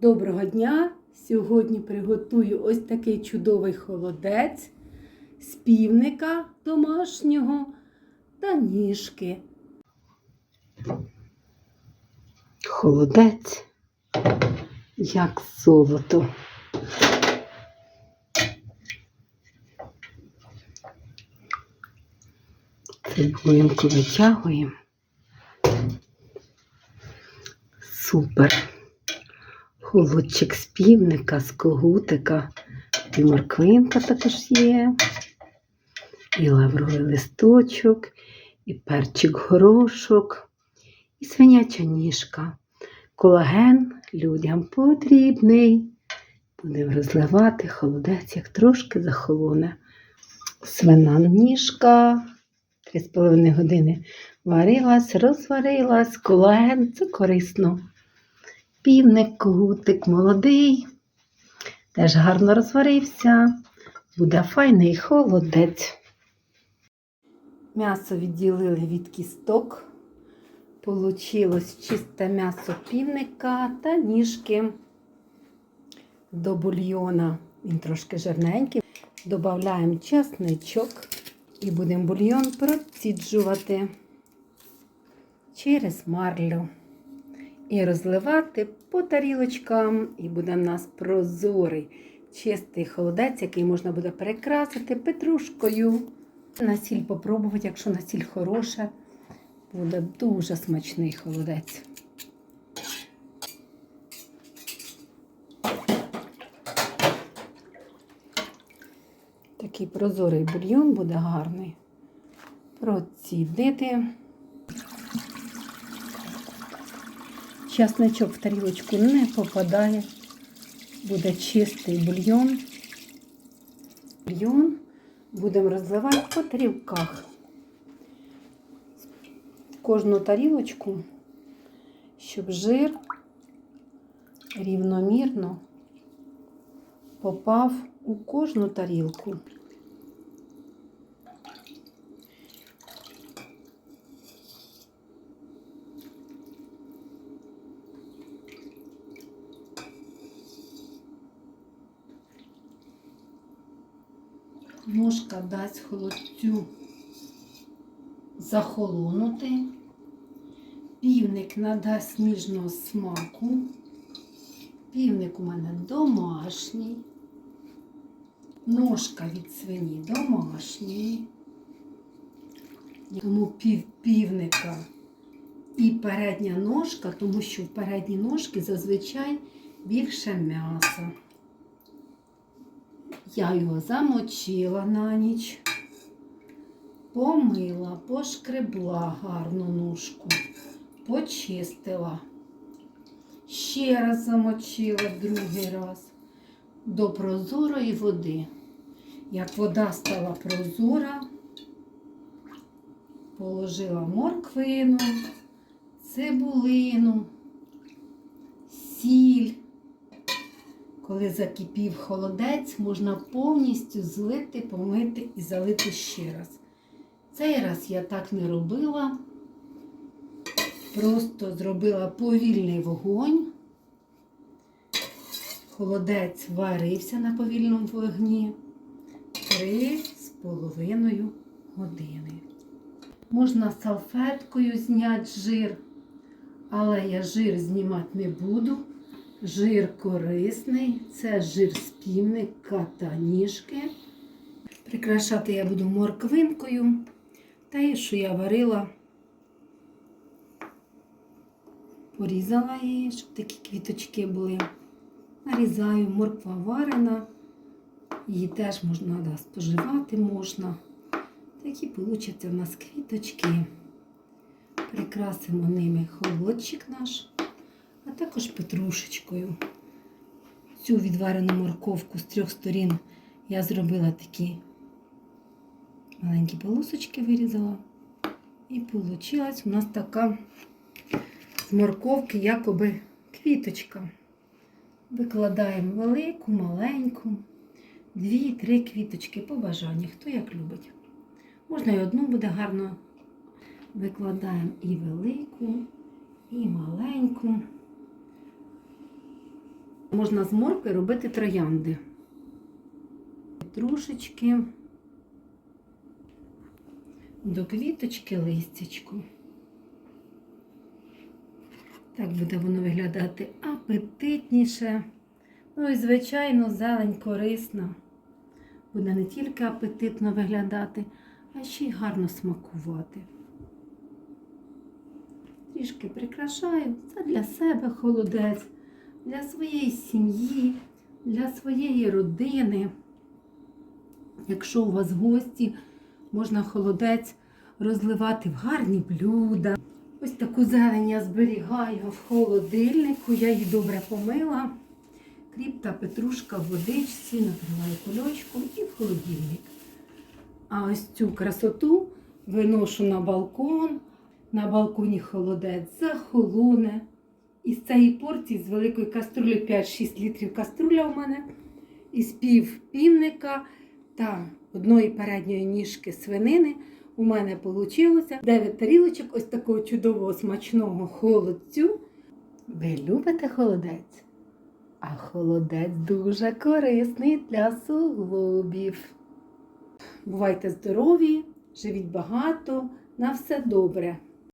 Доброго дня! Сьогодні приготую ось такий чудовий холодець з півника домашнього та ніжки. Холодець, як золото. Цибулинку витягуємо. Супер. Холодчик з півника, з когутика. І морквинка також є. І лавровий листочок, і перчик горошок, і свиняча ніжка. Колаген людям потрібний. Будемо розливати холодець, як трошки захолоне. Свина ніжка. 3,5 години варилась, розварилась, колаген це корисно. Півник, когутик молодий, теж гарно розварився. Буде файний холодець. М'ясо відділили від кісток. Получилось чисте м'ясо півника та ніжки до бульйона. Він трошки жирненький. Додаємо чесничок і будемо бульйон проціджувати через марлю. І розливати по тарілочкам, і буде в нас прозорий, чистий холодець, який можна буде перекрасити петрушкою. На сіль попробувати, якщо на сіль хороша, буде дуже смачний холодець. Такий прозорий бульйон буде гарний. Процідити. Часничок в тарілочку не попадає. Буде чистий бульйон. Бульйон будемо розливати по тарілках. Кожну тарілочку, щоб жир рівномірно попав у кожну тарілку. Ножка дасть холодцю захолонути, півник надасть ніжного смаку. Півник у мене домашній, ножка від свині домашньої, тому пів півника і передня ножка, тому що в передній ножці зазвичай більше м'яса. Я його замочила на ніч, помила, пошкребла гарну ножку, почистила. Ще раз замочила другий раз до прозорої води. Як вода стала прозора, положила морквину, цибулину, сіль. Коли закипів холодець, можна повністю злити, помити і залити ще раз. Цей раз я так не робила. Просто зробила повільний вогонь. Холодець варився на повільному вогні три з половиною години. Можна салфеткою зняти жир, але я жир знімати не буду. Жир корисний, це жир з півника та ніжки. Прикрашати я буду морквинкою. Та і що я варила, порізала її, щоб такі квіточки були. Нарізаю, морква варена. Її теж можна да, споживати можна. Такі получаться в нас квіточки. Прикрасимо ними холодчик наш а також петрушечкою. Цю відварену морковку з трьох сторін я зробила такі маленькі полосочки, вирізала. І вийшла у нас така з морковки якоби квіточка. Викладаємо велику, маленьку, дві-три квіточки по бажанню, хто як любить. Можна і одну буде гарно. Викладаємо і велику, і маленьку. Можна з моркви робити троянди. Петрушечки. До квіточки листячку. Так буде воно виглядати апетитніше. Ну і, звичайно, зелень корисна. Буде не тільки апетитно виглядати, а ще й гарно смакувати. Трішки прикрашаю. Це для себе холодець, для своєї сім'ї, для своєї родини. Якщо у вас гості, можна холодець розливати в гарні блюда. Ось таку зелень я зберігаю в холодильнику, я її добре помила. Кріп та петрушка в водичці, накриваю кульочком і в холодильник. А ось цю красоту виношу на балкон. На балконі холодець захолоне. Із цієї порції з великої каструлі 5-6 літрів каструля у мене. Із пів півника та одної передньої ніжки свинини у мене вийшло 9 тарілочок ось такого чудового смачного холодцю. Ви любите холодець? А холодець дуже корисний для суглобів. Бувайте здорові, живіть багато, на все добре.